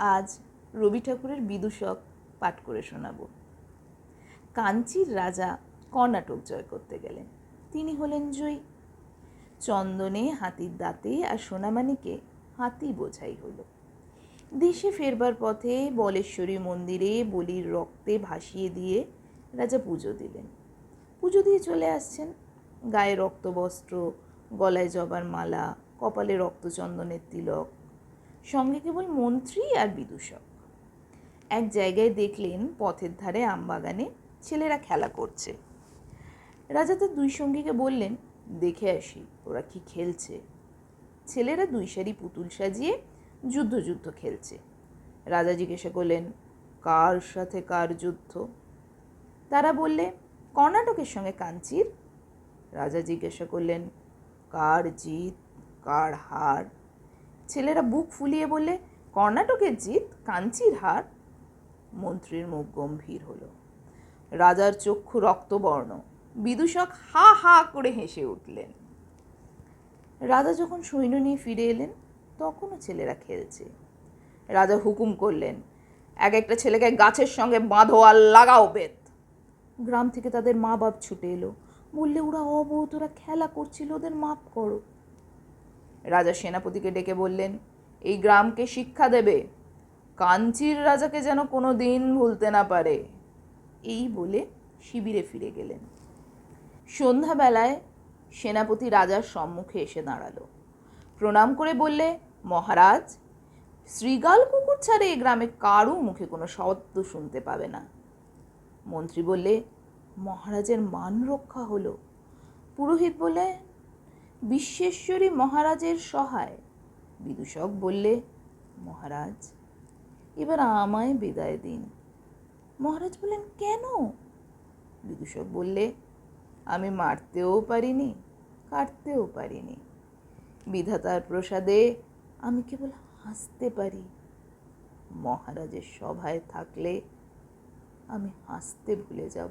আজ রবি ঠাকুরের বিদূষক পাঠ করে শোনাব। কাঞ্চির রাজা কর্ণাটক জয় করতে গেলেন। তিনি হলেন জয়ী। চন্দনে হাতির দাঁতে আর সোনামানিকে হাতি বোঝাই হলো। দেশে ফেরবার পথে বলেশ্বরী মন্দিরে বলির রক্তে ভাসিয়ে দিয়ে রাজা পুজো দিলেন। পুজো দিয়ে চলে আসছেন। গায়ে রক্তবস্ত্র, গলায় জবার মালা, কপালে রক্তচন্দনের তিলক সঙ্গে কেবল মন্ত্রী আর বিদূষক। এক জায়গায় দেখলেন পথের ধারে আমবাগানে ছেলেরা খেলা করছে। রাজা তার দুই সঙ্গীকে বললেন, দেখে আসি, ওরা কি খেলছে? ছেলেরা দুই সারি পুতুল সাজিয়ে যুদ্ধ যুদ্ধ খেলছে। রাজা জিজ্ঞাসা করলেন, কার সাথে কার যুদ্ধ? তারা বললে, কর্ণাটকের সঙ্গে কাঞ্চির। রাজা জিজ্ঞাসা করলেন, কার জিত, কার হার? ছেলেরা বুক ফুলিয়ে বললে, কর্ণাটকের জিত কাঞ্চির হার? মন্ত্রীর মুখ গম্ভীর হলো। রাজার চক্ষু রক্তবর্ণ। বিদূষক হা হা করে হেসে উঠলেন। রাজা যখন সৈন্য নিয়ে ফিরে এলেন, তখনও ছেলেরা খেলছে। রাজা হুকুম করলেন, এক একটা ছেলেকে গাছের সঙ্গে বাঁধো আর লাগাও বেত। গ্রাম থেকে তাদের মা বাপ ছুটে এলো। বললে, ওরা অবোধ, ওরা খেলা করছিল, ওদের মাপ করো। রাজা সেনাপতিকে ডেকে বললেন, এই গ্রামকে শিক্ষা দেবে। কাঞ্চির রাজাকে যেন কোনো দিন ভুলতে না পারে। এই বলে শিবিরে ফিরে গেলেন। সন্ধ্যাবেলায় সেনাপতি রাজার সম্মুখে এসে দাঁড়াল। প্রণাম করে বললে, মহারাজ, শ্রীগাল কুকুর ছাড়ে এ গ্রামে কারও মুখে কোনো শব্দ শুনতে পাবে না। মন্ত্রী বললে, মহারাজের মান রক্ষা হলো। পুরোহিত বলে বিশ্বেশ্বরী মহারাজের সহায়। বিদূষক বললে, মহারাজ, এবার আমায় বিদায় দিন। মহারাজ বললেন, কেন? বিদূষক বললে, আমি মারতেও পারিনি, কাটতেও পারিনি। বিধাতার প্রসাদে আমি কেবল হাসতে পারি। মহারাজের সভায় থাকলে আমি হাসতে ভুলে যাব।